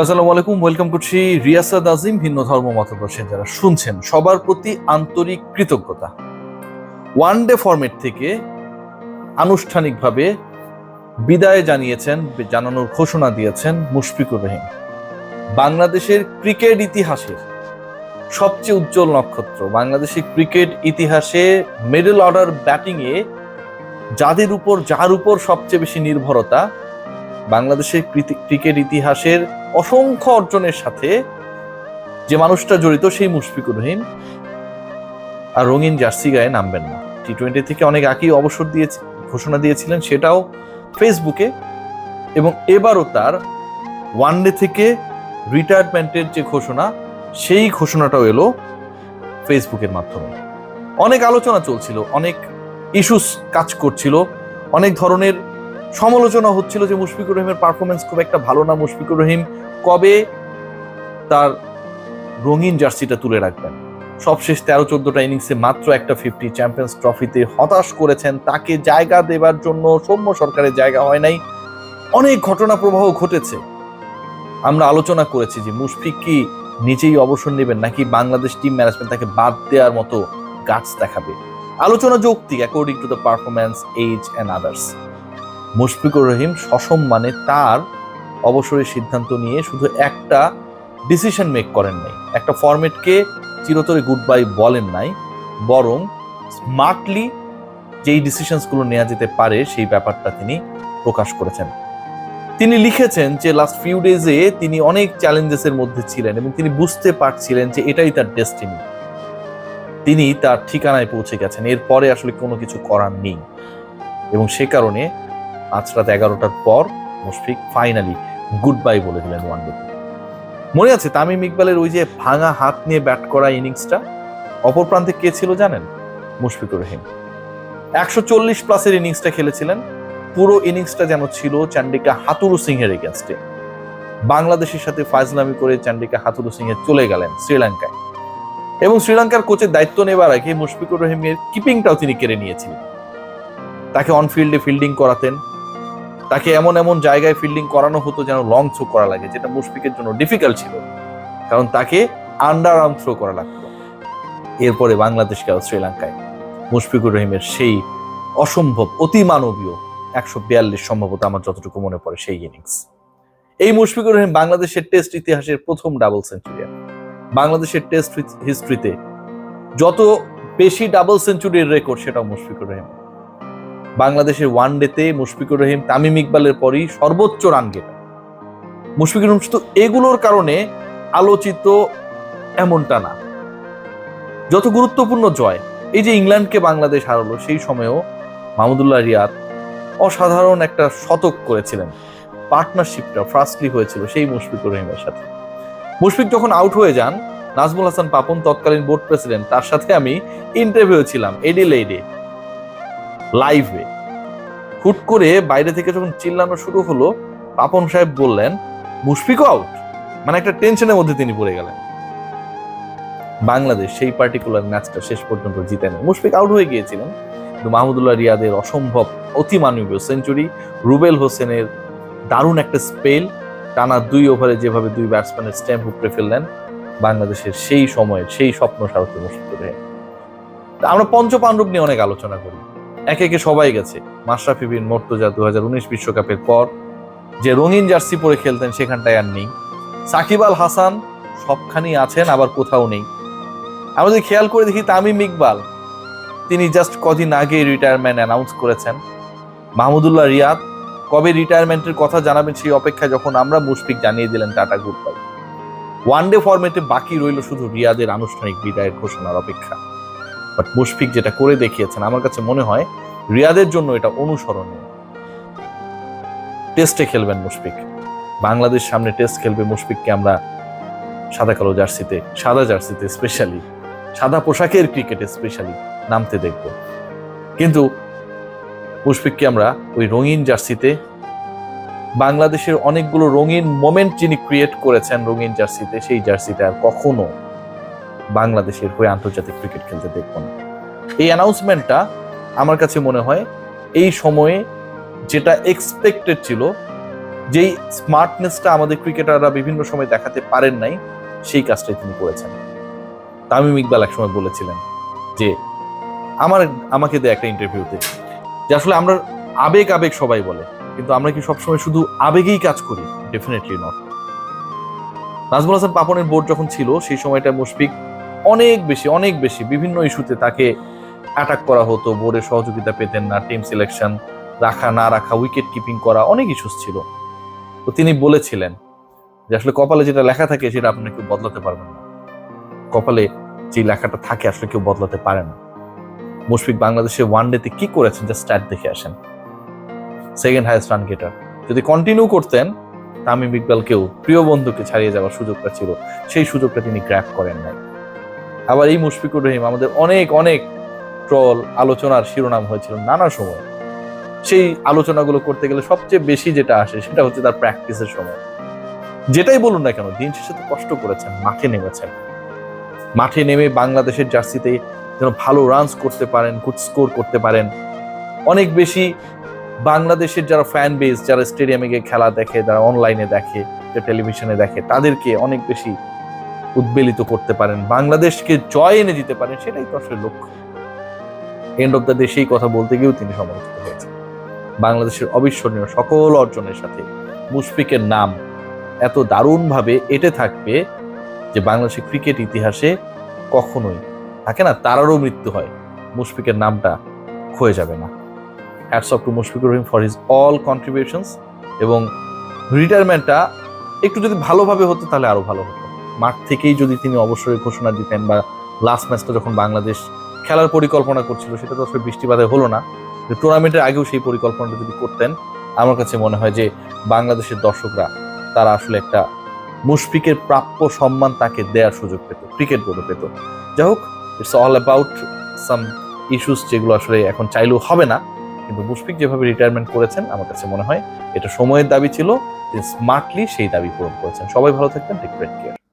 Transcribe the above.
আসসালামু আলাইকুম ওয়েলকাম করছি রিয়াসাদ আজিম, ভিন্ন ধর্ম মতদর্শী। যারা শুনছেন, সবার প্রতি আন্তরিক কৃতজ্ঞতা। ওয়ান ডে ফরম্যাট থেকে আনুষ্ঠানিকভাবে বিদায় জানিয়েছেন, জানানোর ঘোষণা দিয়েছেন মুশফিকুর রহিম। বাংলাদেশের ক্রিকেট ইতিহাসের সবচেয়ে উজ্জ্বল নক্ষত্র, বাংলাদেশের ক্রিকেট ইতিহাসে মিডল অর্ডার ব্যাটিংয়ে যাদের উপর, যার উপর সবচেয়ে বেশি নির্ভরতা বাংলাদেশের ক্রিকেট ইতিহাসের অসংখ্য অর্জনের সাথে যে মানুষটা জড়িত সেই মুশফিকুর রহিম আর রঙিন জার্সি গায়ে নামবেন না। টি টোয়েন্টি থেকে অনেক আগেই অবসর দিয়েছে, ঘোষণা দিয়েছিলেন সেটাও ফেসবুকে এবং এবারও তার ওয়ানডে থেকে রিটায়ারমেন্টের যে ঘোষণা, সেই ঘোষণাটাও এলো ফেসবুকের মাধ্যমে। অনেক আলোচনা চলছিল, অনেক ইস্যুস কাজ করছিল, অনেক ধরনের সমালোচনা হচ্ছিল যে মুশফিকুর রহিমের পারফরমেন্স খুব একটা ভালো না। মুশফিকুর রহিম কবে তার রঙিন জার্সিটা তুলে রাখবেন? সবশেষ তেরো চোদ্দটা ইনিংসে মাত্র একটা ফিফটি চ্যাম্পিয়ন্স ট্রফিতে হতাশ করেছেন। তাকে জায়গা দেবার জন্য সৌম্য সরকারের জায়গা হয় নাই। অনেক ঘটনা প্রবাহ ঘটেছে। আমরা আলোচনা করেছি যে মুশফিক কি নিজেই অবসর নেবেন নাকি বাংলাদেশ টিম ম্যানেজমেন্ট তাকে বাদ দেওয়ার মতো গাছ দেখাবে। আলোচনা যৌক্তিক according to the performance age and others Mushfiqur Rahim সসম্মানে তার অবসরের সিদ্ধান্ত নিয়ে শুধু একটা ডিসিশন মেক করেন নাই। একটা ফরম্যাটকে চিরতরে গুড বাই বলেন নাই, বরং স্মার্টলি যেই ডিসিশনসগুলো নেওয়া যেতে পারে সেই ব্যাপারটা তিনি প্রকাশ করেছেন। তিনি লিখেছেন যে লাস্ট ফিউ ডেজে তিনি অনেক চ্যালেঞ্জেসের মধ্যে ছিলেন এবং তিনি বুঝতে পারছিলেন যে এটাই তার ডেস্টিনি তিনি তার ঠিকানায় পৌঁছে গেছেন। এরপরে আসলে কোনো কিছু করার নেই। এবং সে কারণে আজ রাত এগারোটার পর মুশফিক ফাইনালি গুড বাই বলে দিলেন ওয়ান ডে মনে আছে তামিম ইকবালের ওই যে ভাঙা হাত নিয়ে ব্যাট করা ইনিংসটা অপর প্রান্তে কে ছিল জানেন? মুশফিকুর রহিম। একশো চল্লিশ প্লাসের ইনিংসটা খেলেছিলেন। পুরো ইনিংসটা যেন ছিল চান্ডিকা হাতুরু সিং এর এগেনস্টে বাংলাদেশের সাথে ফাজলামি করে চান্ডিকা হাতুরু সিং এ চলে গেলেন শ্রীলঙ্কায়। এবং শ্রীলঙ্কার কোচের দায়িত্ব নেবার আগে মুশফিকুর রহিমের কিপিংটাও তিনি কেড়ে নিয়েছিলেন। তাকে অনফিল্ডে ফিল্ডিং করাতেন। তাকে এমন এমন জায়গায় ফিল্ডিং করানো হতো যেন লং থ্রো করা লাগে, যেটা মুশফিকের জন্য ডিফিকাল্ট ছিল। কারণ তাকে আন্ডার আর্ম থ্রো করা লাগতো। এরপরে বাংলাদেশ গেল শ্রীলঙ্কায়। মুশফিকুর রহিমের সেই অসম্ভব অতি মানবীয় একশো বিয়াল্লিশ সম্ভবত আমার যতটুকু মনে পড়ে সেই ইনিংস এই মুশফিকুর রহিম বাংলাদেশের টেস্ট ইতিহাসের প্রথম ডাবল সেঞ্চুরিয়ান বাংলাদেশের টেস্ট হিস্ট্রিতে যত বেশি ডাবল সেঞ্চুরির রেকর্ড সেটাও মুশফিকুর রহিম বাংলাদেশের ওয়ান ডেতে মুশফিকুর রহিম, তামিম ইকবালের পরই সর্বোচ্চ রান গেটা মুশফিকুর রহিম শুধু এগুলোর কারণে আলোচিত এমনটা না। যত গুরুত্বপূর্ণ জয়, এই যে ইংল্যান্ডকে বাংলাদেশ হারালো, সেই সময়েও মাহমুদুল্লাহ রিয়াদ অসাধারণ একটা শতক করেছিলেন। পার্টনারশিপটা ফার্স্টলি হয়েছিল সেই মুশফিকুর রহিমের সাথে। মুশফিক যখন আউট হয়ে যান, নাজমুল হাসান পাপন তৎকালীন বোর্ড প্রেসিডেন্ট তার সাথে আমি ইন্টারভিউ ছিলাম এডিলেইডে লাইভে হুট করে বাইরে থেকে যখন চিল্লানো শুরু হলো পাপন সাহেব বললেন, মুশফিক আউট মানে একটা টেনশনের মধ্যে তিনি পড়ে গেলেন। বাংলাদেশ সেই পার্টিকুলার ম্যাচটা শেষ পর্যন্ত জিতেন মুশফিক আউট হয়ে গিয়েছিলেন। কিন্তু মাহমুদুল্লাহ রিয়াদের অসম্ভব অতি মানবীয় সেঞ্চুরি রুবেল হোসেনের দারুণ একটা স্পেল টানা দুই ওভারে যেভাবে দুই ব্যাটসম্যানের স্ট্যাম্প উপড়ে ফেললেন, বাংলাদেশের সেই সময়ের সেই স্বপ্ন সারথী মুশফিকুর রহিম তা আমরা পঞ্চপাণ্ডব নিয়ে অনেক আলোচনা করি। একে একে সবাই গেছে। মাশরাফি বিন মর্তজা দু হাজার উনিশ বিশ্বকাপের পর যে রঙিন জার্সি পরে খেলতেন সেখানটায় আর নেই। সাকিব আল হাসান সবখানি আছেন, আবার কোথাও নেই। আমরা যদি খেয়াল করে দেখি তামিম ইকবাল, তিনি জাস্ট কদিন আগে রিটায়ারমেন্ট অ্যানাউন্স করেছেন। মাহমুদুল্লাহ রিয়াদ, কবে রিটায়ারমেন্টের কথা জানাবেন সেই অপেক্ষায় যখন আমরা মুশফিক জানিয়ে দিলেন টাটা বাই ওয়ান ডে ফরম্যাটে বাকি রইল শুধু রিয়াদের আনুষ্ঠানিক বিদায়ের ঘোষণার অপেক্ষা। বাট মুশফিক যেটা করে দেখিয়েছেন, আমার কাছে মনে হয় রিয়াদের জন্য এটা অনুসরণীয়। টেস্টে খেলবেন মুশফিক। বাংলাদেশ সামনে টেস্ট খেলবে মুশফিককে আমরা সাদা কালো জার্সিতে, সাদা জার্সিতে স্পেশালি সাদা পোশাকের ক্রিকেটে স্পেশালি নামতে দেখব। কিন্তু মুশফিককে আমরা ওই রঙিন জার্সিতে, বাংলাদেশের অনেকগুলো রঙিন মোমেন্ট যিনি ক্রিয়েট করেছেন রঙিন জার্সিতে, সেই জার্সিতে আর কখনো বাংলাদেশের হয়ে আন্তর্জাতিক ক্রিকেট খেলতে দেখব না। এই অ্যানাউন্সমেন্টটা আমার কাছে মনে হয় এই সময়ে যেটা এক্সপেক্টেড ছিল, যেই স্মার্টনেসটা আমাদের ক্রিকেটাররা বিভিন্ন সময় দেখাতে পারেন নাই, সেই কাজটাই তিনি করেছেন। তামিম ইকবাল একসময় বলেছিলেন যে, আমার, আমাকে দেয় একটা ইন্টারভিউতে যে আসলে আমরা আবেগ আবেগ সবাই বলে, কিন্তু আমরা কি সবসময় শুধু আবেগেই কাজ করি? ডেফিনেটলি নট নাজমুল হাসান পাপনের বোর্ড যখন ছিল, সেই সময়টা মুশফিক অনেক বেশি অনেক বেশি বিভিন্ন ইস্যুতে তাকে অ্যাটাক করা হতো। বোর্ডের সহযোগিতা পেতেন না টিম সিলেকশন রাখা, না রাখা উইকেট কিপিং করা অনেক ইস্যুস ছিল। তো তিনি বলেছিলেন যে আসলে কপালে যেটা লেখা থাকে সেটা আপনি কেউ বদলাতে পারবেন না। কপালে যে লেখাটা থাকে আসলে কেউ বদলাতে পারে না। মুশফিক বাংলাদেশে ওয়ান ডেতে কি করেছেন? যা স্ট্যাট দেখে আসেন। সেকেন্ড হাইয়েস্ট রান গেটার যদি কন্টিনিউ করতেন, তামিম ইকবালকেও প্রিয় বন্ধুকে ছাড়িয়ে যাওয়ার সুযোগটা ছিল। সেই সুযোগটা তিনি গ্র্যাপ করেন নাই। আবার এই মুশফিকুর রহিম আমাদের অনেক অনেক ট্রল আলোচনার শিরোনাম হয়েছিল নানা সময়। সেই আলোচনাগুলো করতে গেলে সবচেয়ে বেশি যেটা আসে সেটা হচ্ছে তার প্র্যাকটিসের সময়। যেটাই বলুন না কেন, দিন শেষে তো কষ্ট করেছেন, মাঠে নেমেছেন। মাঠে নেমে বাংলাদেশের জার্সিতে যেন ভালো রানস করতে পারেন গুড স্কোর করতে পারেন। অনেক বেশি বাংলাদেশের যারা ফ্যান বেস যারা স্টেডিয়ামে গিয়ে খেলা দেখে, যারা অনলাইনে দেখে টেলিভিশনে দেখে, তাদেরকে অনেক বেশি উদ্বেলিত করতে পারেন, বাংলাদেশকে জয় এনে দিতে পারেন, সেটাই তো আসলে লক্ষ্য। এন্ড অফ দ্য ডে সেই কথা বলতে গিয়েও তিনি সমালোচিত হয়েছেন। বাংলাদেশের অবিস্মরণীয় সকল অর্জনের সাথে মুশফিকের নাম এত দারুণভাবে এটে থাকবে যে বাংলাদেশের ক্রিকেট ইতিহাসে কখনোই থাকে না তারারও মৃত্যু হয়, মুশফিকের নামটা ক্ষয়ে যাবে না। Hats off to Mushfiqur Rahim for his all contributions এবং রিটায়ারমেন্টটা একটু যদি ভালোভাবে হতো তাহলে আরও ভালো হতো। মাঠ থেকেই যদি তিনি অবসরের ঘোষণা দিতেন বা লাস্ট ম্যাচটা যখন বাংলাদেশ খেলার পরিকল্পনা করছিল, সেটা তো আসলে বৃষ্টিপাতে হলো না। টুর্নামেন্টের আগেও সেই পরিকল্পনাটা যদি করতেন, আমার কাছে মনে হয় যে বাংলাদেশের দর্শকরা তারা আসলে একটা মুশফিকের প্রাপ্য সম্মান তাকে দেওয়ার সুযোগ পেত ক্রিকেট বোর্ডও পেত। যাই হোক it's all about some issues যেগুলো আসলে এখন চাইলেও হবে না, কিন্তু মুশফিক যেভাবে রিটায়ারমেন্ট করেছেন, আমার কাছে মনে হয় এটা সময়ের দাবি ছিল স্মার্টলি সেই দাবি পূরণ করেছেন। সবাই ভালো থাকবেন টেক কেয়ার